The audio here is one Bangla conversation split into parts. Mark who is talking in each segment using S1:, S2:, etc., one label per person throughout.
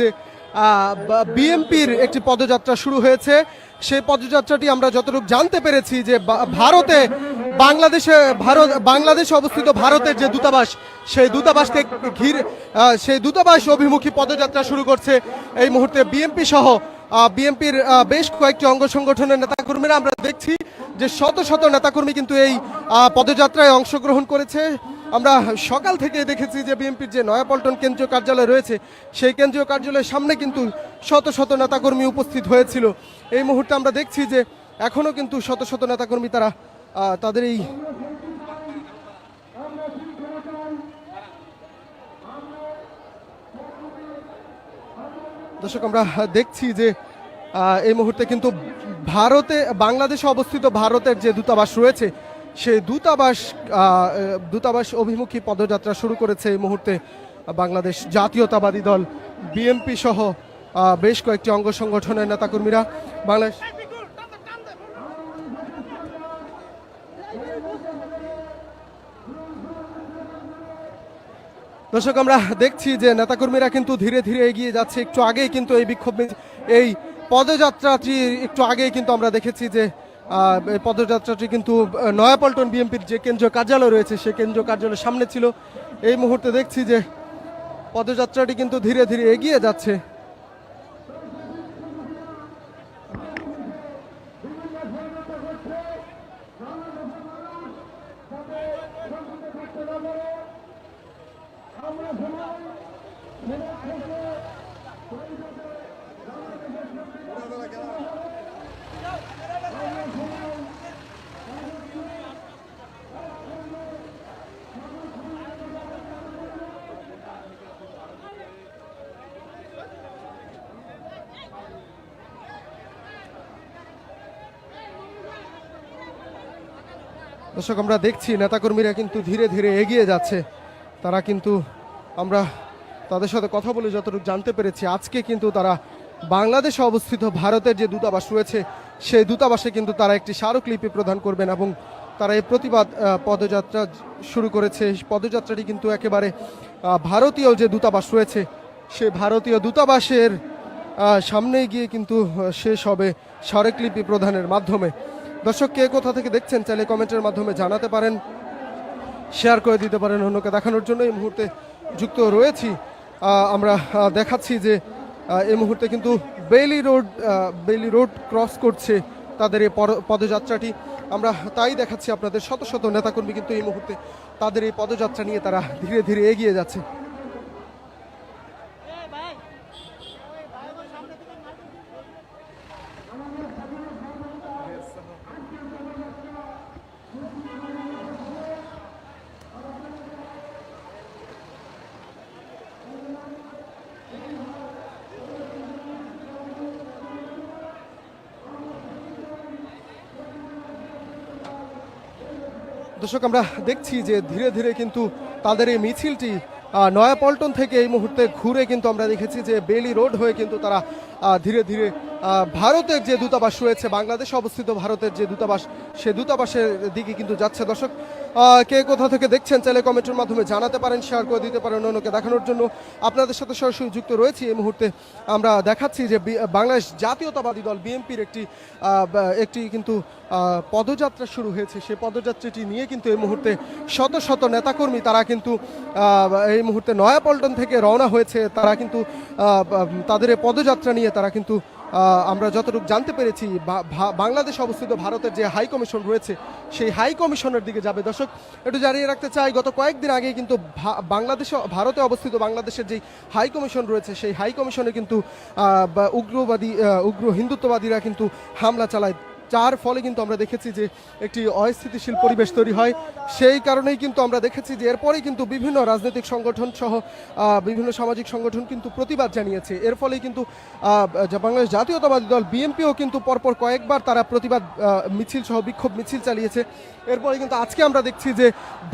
S1: যে বিএমপির একটি পদযাত্রা শুরু হয়েছে। সেই পদযাত্রাটি আমরা যতটুকু জানতে পেরেছি যে ভারতে, বাংলাদেশে, ভারত, বাংলাদেশে অবস্থিত ভারতের যে দূতাবাস, সেই দূতাবাসকে ঘিরে সেই দূতাবাস অভিমুখী পদযাত্রা শুরু করছে। এই মুহূর্তে বিএমপি সহ বিএমপির বেশ কয়েকটি অঙ্গ সংগঠনের নেতাকর্মীরা আমরা দেখছি যে শত শত নেতাকর্মী কিন্তু এই পদযাত্রায় অংশগ্রহণ করেছে। আমরা সকাল থেকে দেখেছি যে বিএনপির যে নয়াপল্টন কেন্দ্রীয় কার্যালয় রয়েছে, সেই কেন্দ্রীয় কার্যালয়ের সামনে কিন্তু শত শত নেতাকর্মী উপস্থিত হয়েছিল। এই মুহূর্তে আমরা দেখছি যে এখনও কিন্তু শত শত নেতাকর্মী তারা তাদের এই দর্শক, আমরা দেখছি যে এই মুহূর্তে কিন্তু ভারতে, বাংলাদেশে অবস্থিত ভারতের যে দূতাবাস রয়েছে সেই দূতাবাস দূতাবাস অভিমুখী পদযাত্রা শুরু করেছে এই মুহূর্তে বাংলাদেশ জাতীয়তাবাদী দল, বিএনপি সহ বেশ কয়েকটি অঙ্গ সংগঠনের নেতাকর্মীরা বাংলাদেশ দর্শক, আমরা দেখছি যে নেতাকর্মীরা কিন্তু ধীরে ধীরে এগিয়ে যাচ্ছে। একটু আগেই কিন্তু এই বিক্ষোভ এই পদযাত্রাটি একটু আগেই কিন্তু আমরা দেখেছি যে পদযাত্রাটি কিন্তু নয়াপল্টন বিএনপির যে কেন্দ্রীয় কার্যালয় রয়েছে সে কেন্দ্রীয় কার্যালয়ের সামনে ছিল। এই মুহূর্তে দেখছি যে পদযাত্রাটি কিন্তু ধীরে ধীরে এগিয়ে যাচ্ছে। দর্শক, আমরা দেখছি, নেতাকর্মীরা কিন্তু ধীরে ধীরে এগিয়ে যাচ্ছে। তারা কিন্তু আমরা তাদের সাথে কথা বলে যতটুকু জানতে পেরেছি, আজকে কিন্তু তারা বাংলাদেশে অবস্থিত, ভারতের যে দূতাবাস রয়েছে, সেই দূতাবাসে কিন্তু তারা একটি স্মারকলিপি প্রদান করবেন এবং তারা এই প্রতিবাদ পদযাত্রা শুরু করেছে। পদযাত্রাটি কিন্তু একেবারে ভারতীয় যে দূতাবাস রয়েছে সে ভারতীয় দূতাবাসের সামনে গিয়ে কিন্তু শেষ হবে স্মারকলিপি প্রদানের মাধ্যমে। দর্শক, কে কোথা থেকে দেখছেন, চাইলে কমেন্টের মাধ্যমে জানাতে পারেন, শেয়ার করে দিতে পারেন, অন্যকে দেখানোর জন্য এই মুহূর্তে যুক্ত রয়েছি। আমরা দেখাচ্ছি যে এই মুহূর্তে কিন্তু Bailey road Bailey road cross করছে তাদের এই পদযাত্রাটি। আমরা তাই দেখাচ্ছি আপনাদের শত শত নেতাকর্মী কিন্তু এই মুহূর্তে তাদের এই পদযাত্রা নিয়ে তারা ধীরে ধীরে এগিয়ে যাচ্ছে। দর্শক, আমরা দেখছি যে ধীরে ধীরে কিন্তু তাদের এই মিছিলটি নয়াপল্টন থেকে এই মুহূর্তে ঘুরে কিন্তু আমরা দেখেছি যে বেলি রোড হয়ে কিন্তু তারা ধীরে ধীরে ভারতের যে দূতাবাস রয়েছে, বাংলাদেশে অবস্থিত ভারতের যে দূতাবাস, সে দূতাবাসের দিকে কিন্তু যাচ্ছে। দর্শক কে কোথা থেকে দেখছেন চাইলে কমেন্টের মাধ্যমে জানাতে পারেন শেয়ার করে দিতে পারেন, অন্যকে দেখানোর জন্য আপনাদের সাথে সরাসরি যুক্ত রয়েছি। এই মুহূর্তে আমরা দেখাচ্ছি যে বাংলাদেশ জাতীয়তাবাদী দল বিএনপির একটি একটি কিন্তু পদযাত্রা শুরু হয়েছে। সেই পদযাত্রাটি নিয়ে কিন্তু এই মুহূর্তে শত শত নেতাকর্মী তারা কিন্তু এই মুহূর্তে নয়াপল্টন থেকে রওনা হয়েছে। তারা কিন্তু তাদের পদযাত্রা নিয়ে তারা কিন্তু আমরা যতটুকু জানতে পেরেছি বাংলাদেশ অবস্থিত ভারতের যে হাই কমিশন রয়েছে, সেই হাই কমিশনের দিকে যাবে। দর্শক, একটু জানিয়ে রাখতে চাই, গত কয়েকদিন আগে কিন্তু বাংলাদেশে, ভারতে অবস্থিত বাংলাদেশের যে হাই কমিশন রয়েছে, সেই হাই কমিশনে কিন্তু উগ্রবাদী উগ্র হিন্দুত্ববাদীরা কিন্তু হামলা চালায়। যার ফলে কিন্তু আমরা দেখেছি যে একটি অস্থিতিশীল পরিবেশ তৈরি হয়। সেই কারণেই কিন্তু আমরা দেখেছি যে এরপরেই কিন্তু বিভিন্ন রাজনৈতিক সংগঠন সহ বিভিন্ন সামাজিক সংগঠন কিন্তু প্রতিবাদ জানিয়েছে। এর ফলেই কিন্তু বাংলাদেশ জাতীয়তাবাদী দল বিএনপিও কিন্তু পরপর কয়েকবার তারা প্রতিবাদ মিছিল সহ, বিক্ষোভ মিছিল চালিয়েছে। এরপরে কিন্তু আজকে আমরা দেখছি যে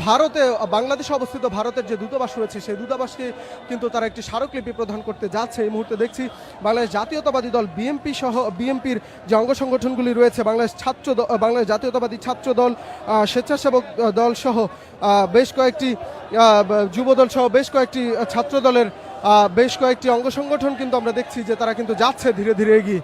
S1: ভারতে, বাংলাদেশে অবস্থিত ভারতের যে দূতাবাস রয়েছে, সেই দূতাবাসকে কিন্তু তারা একটি স্মারকলিপি প্রদান করতে যাচ্ছে। এই মুহূর্তে দেখছি বাংলাদেশ জাতীয়তাবাদী দল বিএনপি সহ, বিএনপির যে অঙ্গ সংগঠনগুলি রয়েছে বাংলাদেশ ছাত্র বাংলাদেশ জাতীয়তাবাদী ছাত্র দল স্বেচ্ছাসেবক দল সহ বেশ কয়েকটি যুব দল যুবদল সহ বেশ কয়েকটি ছাত্র দলের বেশ কয়েকটি অঙ্গ সংগঠন কিন্তু আমরা দেখছি যে তারা কিন্তু যাচ্ছে ধীরে ধীরে এগিয়ে।